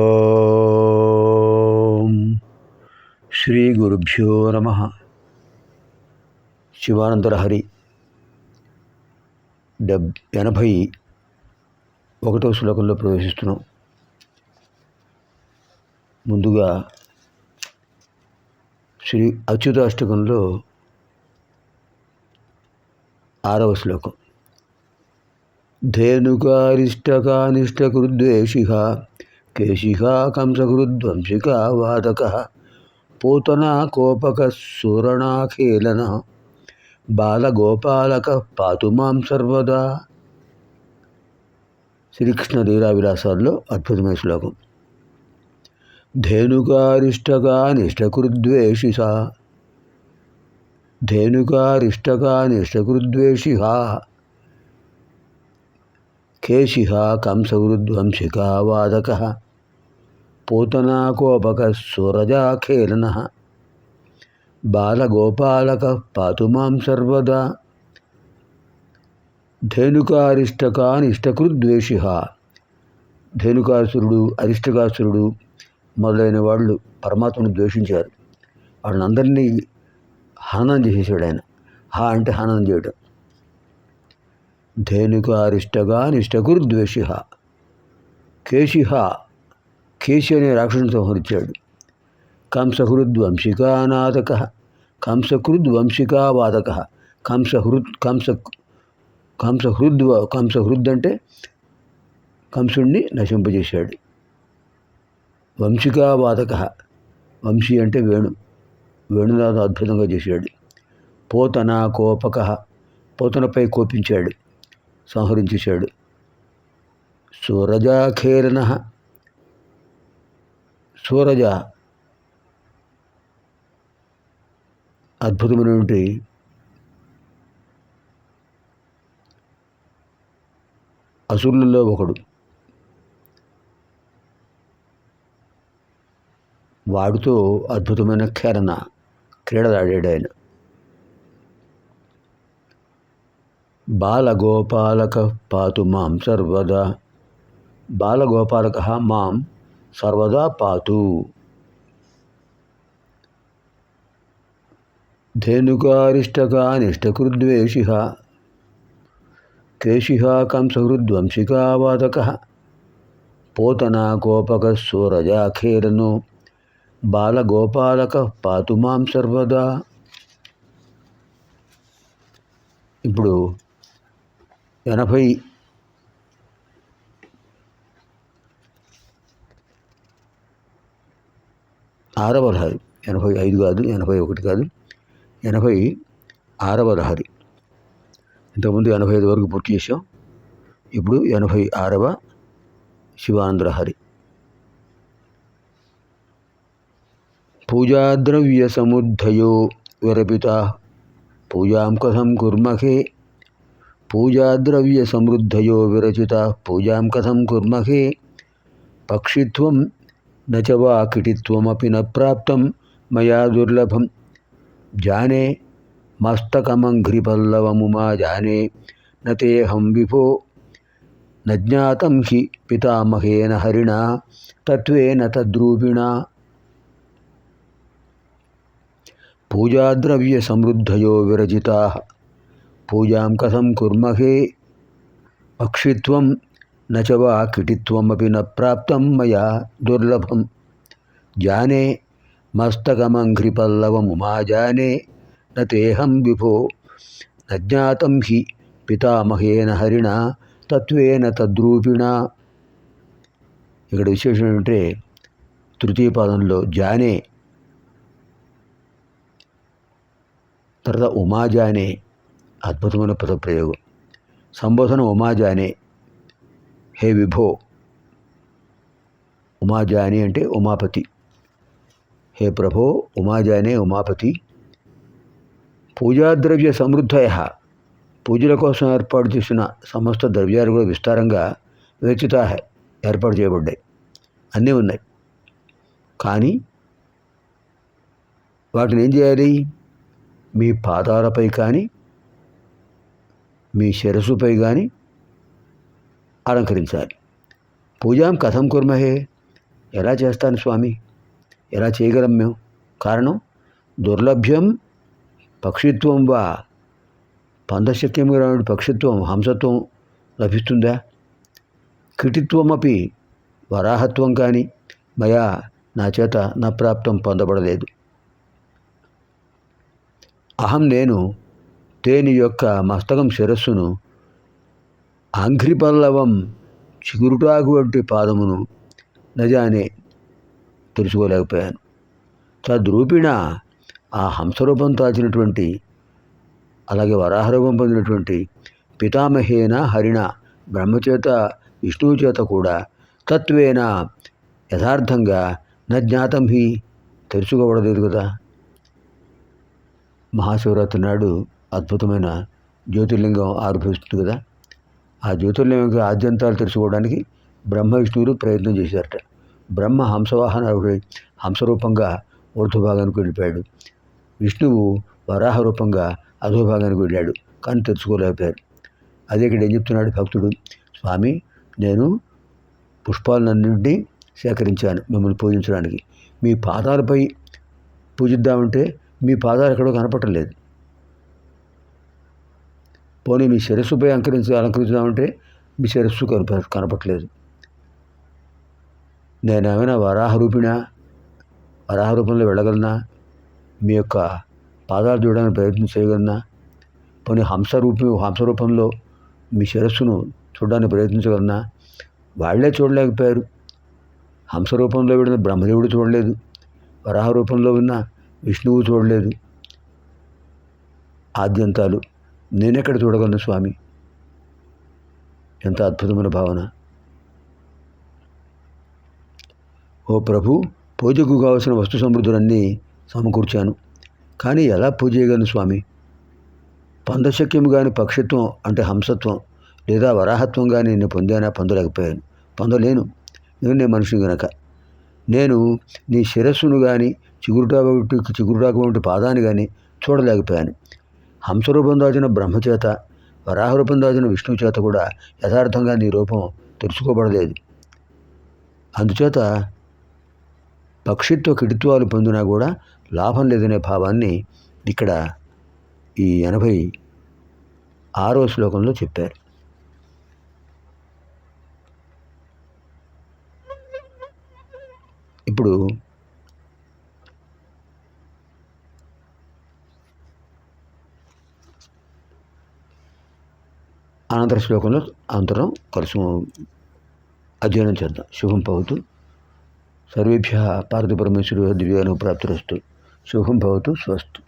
ఓం శ్రీ గురుభ్యో నమ. శివానందరహరి డెబ్ ఎనభై ఒకటో శ్లోకంలో ప్రవేశిస్తున్నాం. ముందుగా శ్రీ అచ్యుతాష్టకంలో ఆరవ శ్లోకం. ధేనుకారిష్టకానిష్టకృద్వేషిహ కేశికా కంసకృద్వంశిక వాదక పూతనా కోపక సూరణాఖేలన బాలగోపాలక పాతు మాం సర్వదా శ్రీకృష్ణ లీలా విలాసాల్లో అద్భుతమైన శ్లోకం. ధేనుకారిష్టకానిష్టకృద్వేషిస ధేనుకారిష్టకానిష్టకృద్వేషిహ కేశిహ కంసవృద్వంశికా వాదక పూతనాకోపక సురజాఖేలన బాలగోపాలక పాతు మాం సర్వదా ధేనుకారిష్టకానిష్టకృద్వేషి ధేనుకాసురుడు అరిష్టకాసురుడు మొదలైన వాళ్ళు పరమాత్మను ద్వేషించారు. వాళ్ళందరినీ హననం చేసేసాడు ఆయన. హా అంటే హననం చేయడం. ధేనుకారిష్టగా నిష్టకుర్ద్వేషి కేశిహ కేశి అనే రాక్షసుని సంహరించాడు కంసహృద్వంశికానాథక కంసహృద్వంశికావాదక కంసహృద్ కంస కంసహృద్వ కంసహృద్ అంటే కంసుణ్ణి నశింపజేశాడు. వంశికావాదక వంశీ అంటే వేణు వేణునాథ అద్భుతంగా చేశాడు. పోతన కోపక పోతనపై కోపించాడు సంహరించేశాడు. సురజాఖేరణ సూరజ అద్భుతమైనటువంటి అసురులలో ఒకడు. వాడితో అద్భుతమైన ఖేరణ క్రీడలాడాడు ఆయన బాలగోపాలక పాతు మాం సర్వదా బాలగోపాలక మాం సర్వదా పాతు ధేనుకారిష్టకానిష్టకృద్వేషి కేశి కంసహృద్వంశికావాదక పోతనాకోపక సూరజాఖేరను. బాలగోపాలక పాతు మాం సర్వదా. ఇప్పుడు ఎనభై ఆరవ లహరి ఎనభై ఐదు కాదు ఎనభై ఒకటి కాదు ఎనభై ఆరవ లహరి ఇంతకుముందు ఎనభై ఐదు వరకు పూర్తి చేసాం ఇప్పుడు ఎనభై ఆరవ శివానంద లహరి పూజాద్రవ్య సముద్ధయో విరపిత. పూజాం కథం కుర్మహే. పూజాద్రవ్య సమృద్ధయో విరచిత. పూజాం కథం కుర్మహే. పక్షిత్వం నచ వా కిటిత్వమపి న ప్రాప్తం మయా దుర్లభం జానే మస్తకమంఘ్రిపల్లవముమా జానే నతేహం విభో న జ్ఞాతం హి పితామహేన హరిణా తత్వేన తద్రూపిణా పూజాద్రవ్య సమృద్ధయో విరచితా పూజాం కథం కుర్మహే పక్షిత్వం నచ నచవా కిటిత్వమపి న ప్రాప్తం మయా దుర్లభం. జానే మస్తకమంఘ్రిపల్లవముమాజానే నేహం విభో. న జ్ఞాతం హి పితామహేన హరిణా తత్వేన తద్రూపిణా. ఇక్కడ విశేషం ఏంటంటే తృతీయ పాదంలో జానే తర్వాత ఉమాజానే అద్భుతమైన పదప్రయోగం సంబోధన ఉమాజానే హే విభో ఉమాజాని అంటే ఉమాపతి. హే ప్రభో ఉమాజానే ఉమాపతి. పూజాద్రవ్య సమృద్ధయ. పూజల కోసం ఏర్పాటు చేసిన సమస్త ద్రవ్యాలు కూడా విస్తారంగా విరచిత ఏర్పాటు చేయబడ్డాయి. అన్నీ ఉన్నాయి. కానీ వాటిని ఏం చేయాలి? మీ పాదాలపై కానీ మీ శిరస్సుపై కానీ అలంకరించాలి. పూజాం కథం కుర్మహే. ఎలా చేస్తాను స్వామి? ఎలా చేయగలం మేము? కారణం దుర్లభ్యం పక్షిత్వం వా. పందశక్యముగా పక్షిత్వం హంసత్వం లభిస్తుందా? కిటిత్వమపి వరాహత్వం కానీ మయా నా చేత నా ప్రాప్తం పొందబడలేదు. అహం నేను తేని యొక్క మస్తకం శిరస్సును ఆంఘ్రిపల్లవం చిగురుటాకు వంటి పాదమును నజానే తెలుసుకోలేకపోయాను. తద్రూపిణ ఆ హంసరూపం తాచినటువంటి అలాగే వరాహరూపం పొందినటువంటి పితామహేన హరిణ బ్రహ్మచేత విష్ణువు చేత కూడా తత్వేన యథార్థంగా న జ్ఞాతం హి తెలుసుకోబడలేదు కదా. మహాశివరాత్రి నాడు అద్భుతమైన జ్యోతిర్లింగం ఆవిర్భవిస్తుంది కదా. ఆ జ్యోతిర్లింగం ఆద్యంతాలు తెలుసుకోవడానికి బ్రహ్మ విష్ణువులు ప్రయత్నం చేశారట. బ్రహ్మ హంసవాహన హంసరూపంగా ఊర్ధ్వభాగానికి వెళ్ళిపోయాడు. విష్ణువు వరాహ రూపంగా అధోభాగానికి వెళ్ళాడు కానీ తెలుసుకోలేకపోయారు అదే ఇక్కడ ఏం చెప్తున్నాడు భక్తుడు? స్వామి నేను పుష్పాలన్నింటినీ సేకరించాను మిమ్మల్ని పూజించడానికి. మీ పాదాలపై పూజిద్దామంటే మీ పాదాలు ఎక్కడో కనపట్టలేదు పోనీ మీ శిరస్సుపై అలంకరించి అలంకరించుదామంటే మీ శిరస్సు కనప కనపట్లేదు. నేనేమైనా వరాహ రూపిణా? వరాహ రూపంలో వెళ్ళగలనా? మీ యొక్క పాదాలు చూడడానికి ప్రయత్నం చేయగలనా? పోనీ హంస రూపం హంస రూపంలో మీ శిరస్సును చూడడానికి ప్రయత్నించగలనా? వాళ్ళే చూడలేకపోయారు. హంస రూపంలో విడిన బ్రహ్మదేవుడు చూడలేదు. వరాహ రూపంలో ఉన్న విష్ణువు చూడలేదు. ఆద్యంతాలు నేనెక్కడ చూడగలను స్వామి? ఎంత అద్భుతమైన భావన. ఓ ప్రభు పూజకు కావలసిన వస్తు సమృద్ధులన్నీ సమకూర్చాను. కానీ ఎలా పూజ చేయగలను స్వామి? పందశక్యం కానీ పక్షిత్వం అంటే హంసత్వం లేదా వరాహత్వం కానీ నేను పొందానా? పొందలేకపోయాను. పొందలేను. నేను నేను మనిషిని గనక. నేను నీ శిరస్సును కానీ చిగురుటాకు చిగురుటాకు వంటి పాదాన్ని కానీ చూడలేకపోయాను. హంసరూపం దాచిన బ్రహ్మచేత వరాహరూపం దాచిన విష్ణువు చేత కూడా యథార్థంగా నీ రూపం తెలుసుకోబడలేదు. అందుచేత పక్షిత్వ కిడిత్వాలు పొందినా కూడా లాభం లేదనే భావాన్ని ఇక్కడ ఈ ఎనభై ఆరో శ్లోకంలో చెప్పారు. ఇప్పుడు సాయంత్ర శ్లోకంలో అనంతరం కలిసి అధ్యయనం చేద్దాం. శుభం భవతు. సర్వేభ్య పార్వతీ పరమేశ్వరు దివ్యాను ప్రాప్తిరస్తు శుభం భవతు స్వస్తు.